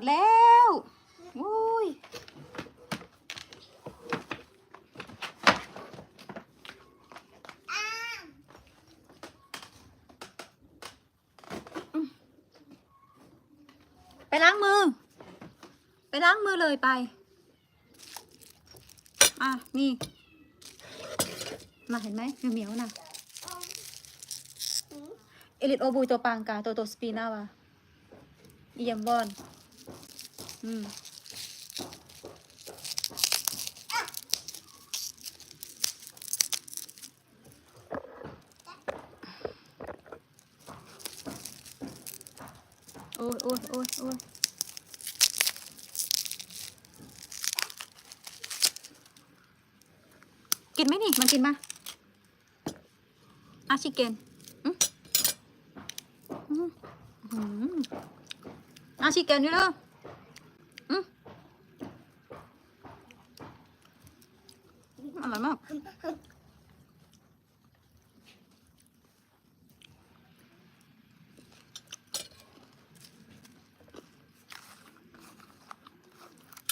ดแล้วอุ้ยไปล้างมือ ไปล้างมือเลยไป อะ นี่ มาเห็นไหมเหมียวๆน่ะเอลิตโอบูตัวปางกาตัวตัวสปีนาวะอียมบอน อืมโอ้ยโอ้ยโอ้ยโอ้ยกินไหมนี่ มันกินมาอาชิเกนอืมอืมอาชิเกนนี่เลยอืมอร่อยมาก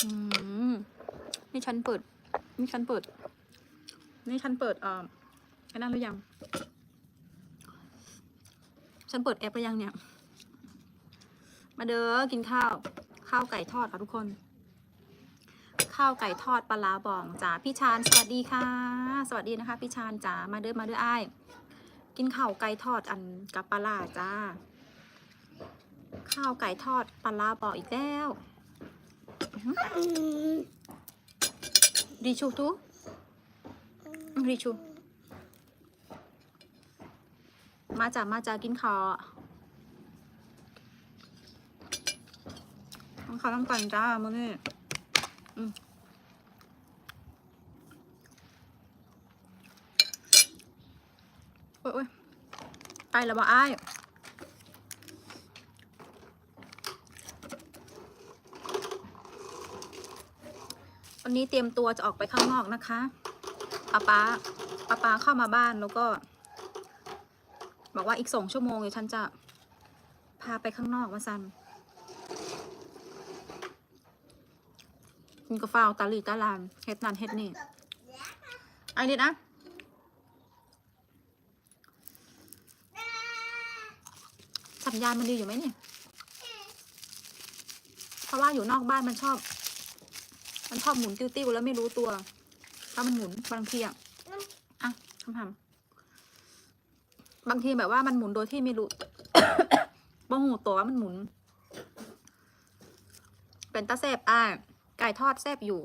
อืมนี่ฉันเปิด นี่ฉันเปิด นี่ฉันเปิดเอ่อไอ้นั่นหรือยัง ฉันเปิดแอปหรือยังเนี่ย มาเด้อกินข้าว ข้าวไก่ทอดค่ะทุกคน ข้าวไก่ทอดปลาร้าบองจ้าพี่ชานสวัสดีค่ะ สวัสดีนะคะ พี่ชานจ๋ามาเด้อมาเด้อไอ้กินข้าวไก่ทอดอันกับปลาร้าจ้า ข้าวไก่ทอดปลาร้าบองอีกแล้ว Richu tu? Richu มาจากมาจากกินข้าวอข้าวต้องกันจ้ามื้อนี้อืมโอ้ยอ้ยไปแล้วบ่อ้าย วันนี้เตรียมตัวจะออกไปข้างนอกนะคะป้าป๊าป้าป๊าเข้ามาบ้านแล้วก็ บอกว่าอีกสองชั่วโมงเดี๋ยวฉันจะพาไปข้างนอกมาซันกินกาแฟตาลีตาลานเฮ็ดนันเฮ็ดนี่ไอ้นิดนะสัญญาณมันดีอยู่ไหมเนี่ย เพราะว่าอยู่นอกบ้านมันชอบ มันชอบหมุนติ้วๆแล้วไม่รู้ตัว ถ้ามันหมุนบางทีอะอะคำถามบางทีแบบว่ามันหมุนโดยที่ไม่รู้บ่หูตัวว่ามันหมุน เป็นตาแซบอะไก่ทอดแซบอยู่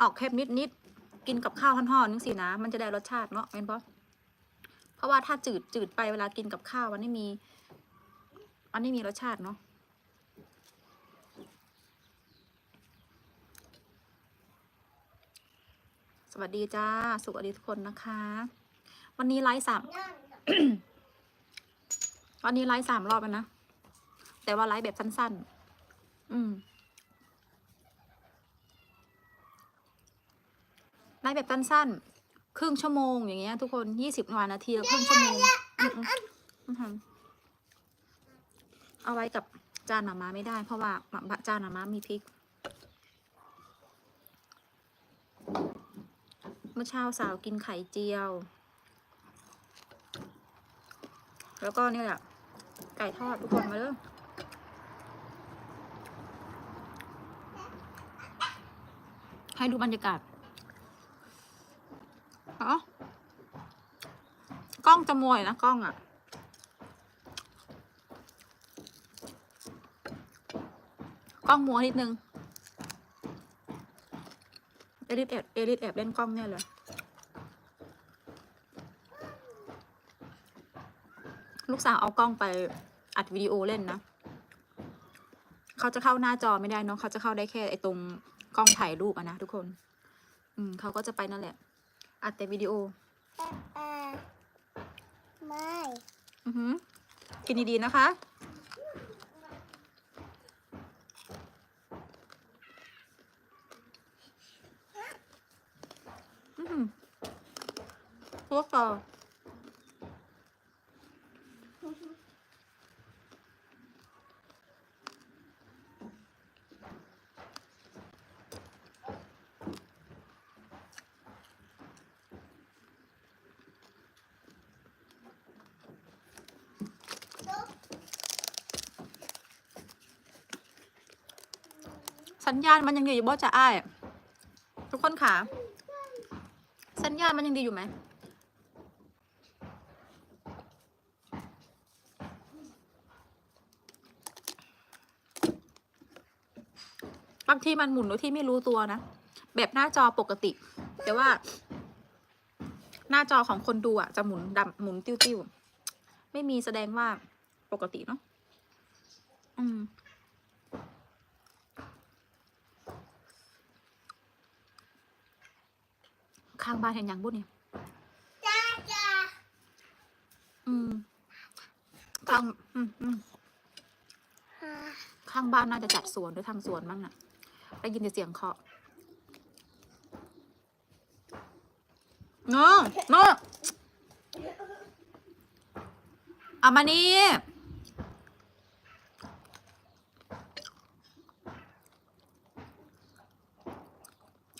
ออกเค็มนิดๆกินกับข้าวห่อนๆนึงสินะ มันจะได้รสชาติเนาะเป็นเพราะเพราะว่าถ้าจืดจืดไปเวลากินกับข้าวมันไม่มี มันไม่มีรสชาติเนาะ สวัสดีจ้าสวัสดีทุกคนนะคะ วันนี้ไลฟ์สามวันนี้ไลฟ์สามรอบแล้วนะ แต่ว่าไลฟ์แบบสั้น ๆ อืม ไลฟ์แบบสั้นๆ ครึ่งชั่วโมงอย่างเงี้ยทุกคนยี่สิบนาทีครึ่งชั่วโมงเอาไว้กับจานหนามาไม่ได้ เพราะว่าจานหนามามีพริก มื่อเช้าสาวกินไข่เจียว แล้วก็นี่แหละ ไก่ทอดทุกคนมาเด้อให้ดูบรรยากาศอ๋อกล้องจะมวยนะกล้องอะ่ะกล้องมัวนิดนึง อลิสแอบเอลิสแอบเล่นกล้องเนี่ยเลยลูกสาวเอากล้องไปอัดวิดีโอเล่นนะ เขาจะเข้าหน้าจอไม่ได้เนอะเขาจะเข้าได้แค่ไอ้ตรงกล้องถ่ายรูปอะนะทุกคน อืมเขาก็จะไปนั่นแหละ อัดแต่วิดีโอ ไม่ อือหือกินดีๆนะคะ พวกต่อสัญญาณมันยังดีอยู่บ่จะอ้าย ทุกคนค่ะ สัญญาณมันยังดีอยู่ไหมบางทีมันหมุนโดยที่ไม่รู้ตัวนะ แบบหน้าจอปกติ แต่ว่า หน้าจอของคนดูอะ จะหมุนดำหมุนติ้วๆ ไม่มีแสดงว่าปกติเนาะอืม ข้างบ้านเห็นยังบุญเนี่ยจ้าจ้าอืมข้างอืมอืมข้างบ้านน่าจะจัดสวนหรือทางสวนมั้งน่ะได้ยินแต่เสียงเคาะเนาะเนาะเอามานี่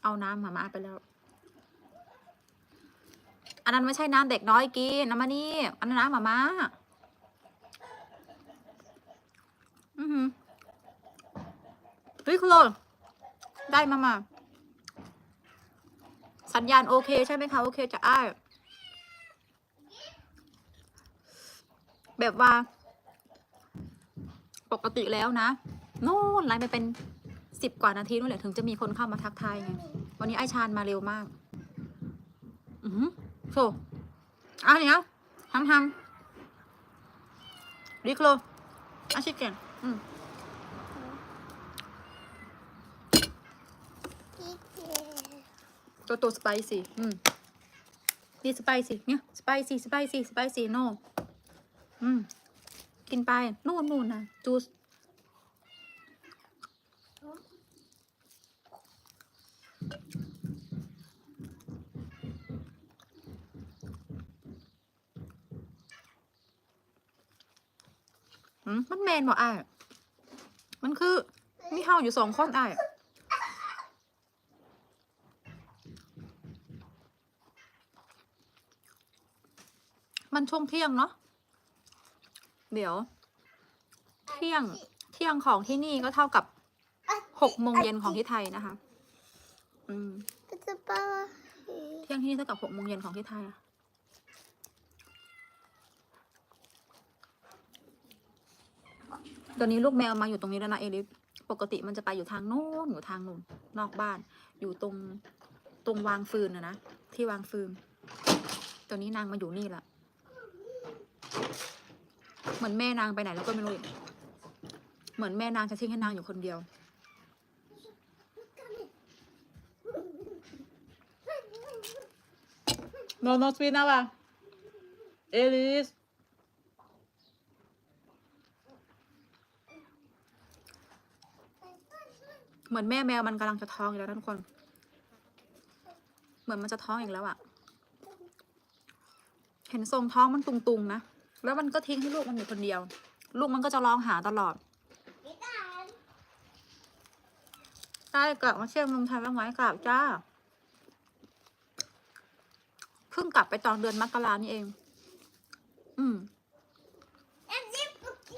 เอาน้ำหมามาไปแล้วอั นนั้นไม่ใช่น้ำเด็กน้อยกินน้ำมานี่อันนั้นน้ำหมามาอือหือเฮ้ยคุณโลได้มามาสัญญาณโอเคใช่ไหมคะ โอเคจะอ้ายแบบว่า ปกติแล้วนะโน่นไลน์ไปเป็นสิบกว่านาทีนู่นแหละถึงจะมีคนเข้ามาทักทายไงวันนี้ไอชานมาเร็วมาก อือหือ โชว์อะเดี๋ยวทำทำดิโคลอาชิเกนอืมพี่เจตัวตัวสไปซี่อืมดีสไปซี่เนี่ยสไปซี่สไปซี่สไปซี่โน่อืมกินไป นู่นนู่นนะจูส มมันแมนบ่อ้ายมันคือมีเฮาอยู่สองคนอ้ายมันช่วงเที่ยงเนาะเดี๋ยว เที่ยงเที่ยงของที่นี่ก็เท่ากับหกโมงเย็นของที่ไทยนะคะ อืมก็จะป้าเที่ยงที่นี่เท่ากับหกโมงเย็นของที่ไทยอะ ตอนนี้ลูกแมวมาอยู่ตรงนี้แล้วนะเอลิฟปกติมันจะไปอยู่ทางโน้นอยู่ทางนู้นนอกบ้าน อยู่ตรงตรงวางฟืนนะนะที่วางฟืนตอนนี้นางมาอยู่นี่ละเหมือนแม่นางไปไหนแล้วก็ไม่รู้อีกเหมือนแม่นางจะทิ้งให้นางอยู่คนเดียว No, no speak now. ah. Elis. เเหมือนแม่แมวมันกำลังจะท้องอีกแล้วทุกคน เหมือนมันจะท้องอีกแล้วอะเห็นทรงท้องมันตุงๆนะ แล้วมันก็ทิ้งให้ลูกมันอยู่คนเดียว ลูกมันก็จะร้องหาตลอดได้กลับมาเชี่ยงเมืองไทยบ้างไหมกลับจ้า เพิ่งกลับไปตอนเดือนมกรานี่เอง อืม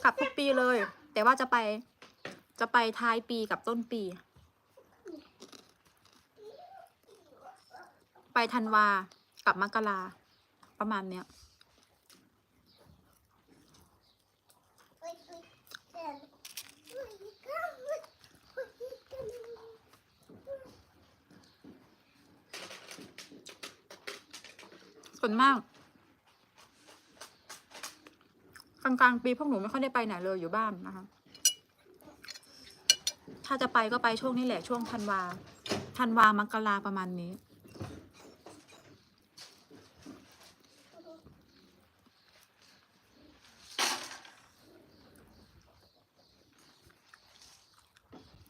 กลับทุกปีเลย แต่ว่าจะไป จะไปท้ายปีกับต้นปี ไปธันวากับมกราประมาณเนี้ยส่วนมากกลางกลางๆปีพวกหนูไม่ค่อยได้ไปไหนเลยอยู่บ้านนะคะ ถ้าจะไปก็ไปช่วงนี้แหละช่วงธันวาธันวามกราประมาณนี้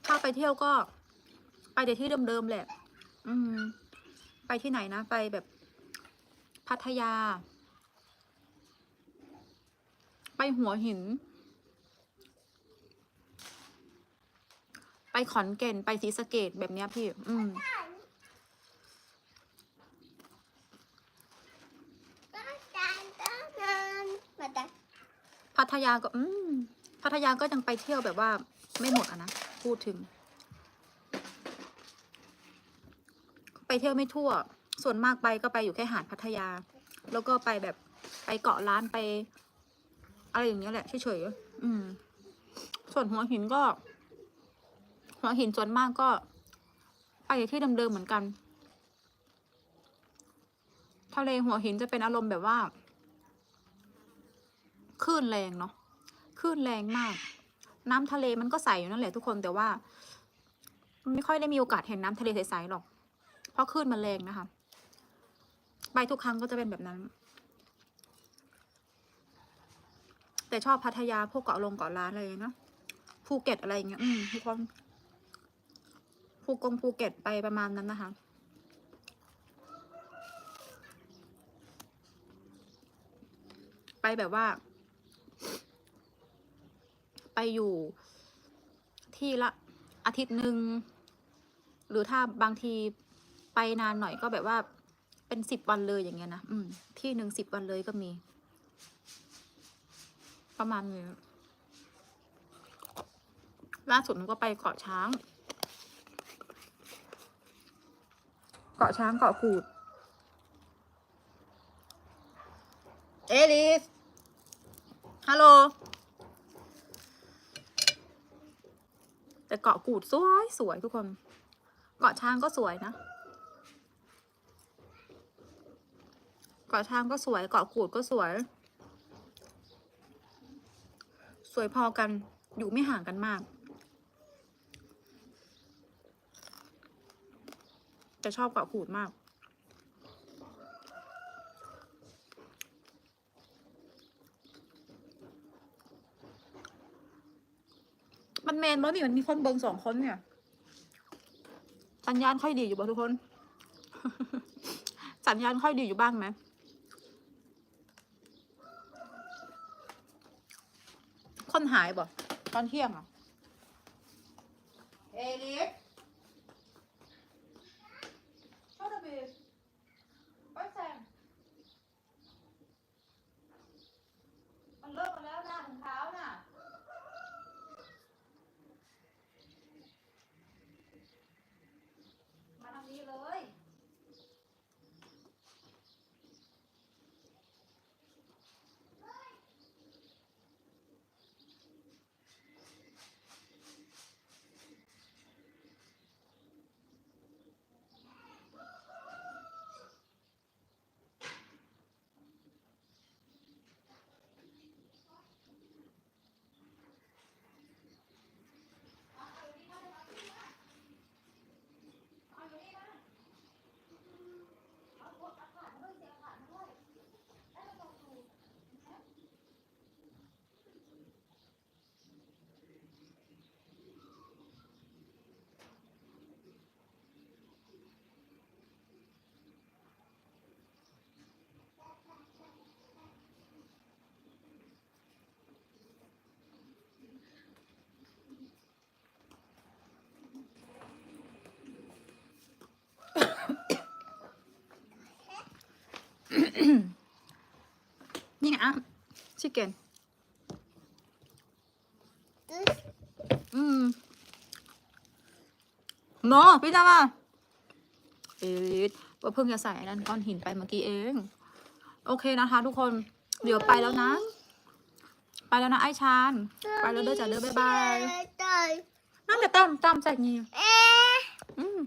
ถ้าไปเที่ยวก็ ไปแต่ที่เดิมๆแหละ อืม ไปที่ไหนนะ ไปแบบพัทยา ไปหัวหิน ไปขอนแก่นไปศรีสะเกดแบบเนี้ยพี่ อืม พัทยาก็ อืม พัทยาก็ยังไปเที่ยวแบบว่า ไม่หมดอะนะ พูดถึง ไปเที่ยวไม่ทั่ว ส่วนมากไปก็ไปอยู่แค่หาดพัทยา แล้วก็ไปแบบไปเกาะล้านไป อะไรอย่างเงี้ยแหละเฉยๆอืม ส่วนหัวหินก็ หัวหินส่วนมากก็ไปที่เดิมๆเหมือนกัน ทะเลหัวหินจะเป็นอารมณ์แบบว่าคลื่นแรงเนาะคลื่นแรงมาก น้ำทะเลมันก็ใสอยู่นั่นแหละทุกคนแต่ว่า ไม่ค่อยได้มีโอกาสเห็นน้ำทะเลใสๆหรอก เพราะคลื่นมันแรงนะคะไปทุกครั้งก็จะเป็นแบบนั้น แต่ชอบพัทยาพวกเกาะลงเกาะล้านอะไรอย่างเงี้ยเนอะภูเก็ตอะไรอย่างเงี้ย อืมทุกคน ภูกงภูเก็ตไปประมาณนั้นนะคะ ไปแบบว่า ไปอยู่ที่ละอาทิตย์หนึ่งหรือถ้าบางทีไปนานหน่อยก็แบบว่าเป็นสิบวันเลยอย่างเงี้ยนะอืม ที่หนึ่งสิบวันเลยก็มี ประมาณนี้ล่าสุดมันก็ไปเกาะช้าง กาะช้างเกาะกูด เอลิส ฮัลโหล แต่เกาะกูดสวยสวยทุกคน เกาะช้างก็สวยนะ เกาะช้างก็สวย เกาะกูดก็สวย สวยพอกัน อยู่ไม่ห่างกันมาก แต่ชอบเกาะกูดมาก มันแมนบ่นี่มันมีคนเบิงสองคนเนี่ยสัญญาณค่อยดีอยู่บ่ทุกคน สัญญาณค่อยดีอยู่บ้างไหมคนหายบ่ตอนเที่ยงอะ เอลิสชอบบีไปแซงมันเลิกมาแล้วนะถุงเท้าน่ะ มาทางนี้เลย นี่ไงอะชิคเก้นอืมโนพี่ดาว่าเอลิสว่าเพิ่งจะใส่อันนั้นก้อนหินไปเมื่อกี้เอง โอเคนะคะ ทุกคน เดี๋ยวไปแล้วนะ ไปแล้วนะไอชาน ไปแล้วเด้อจ้ะเด้อบ๊ายบายตายนั่นแต่ต้มต้มใส่นี่เอ๊ะอืม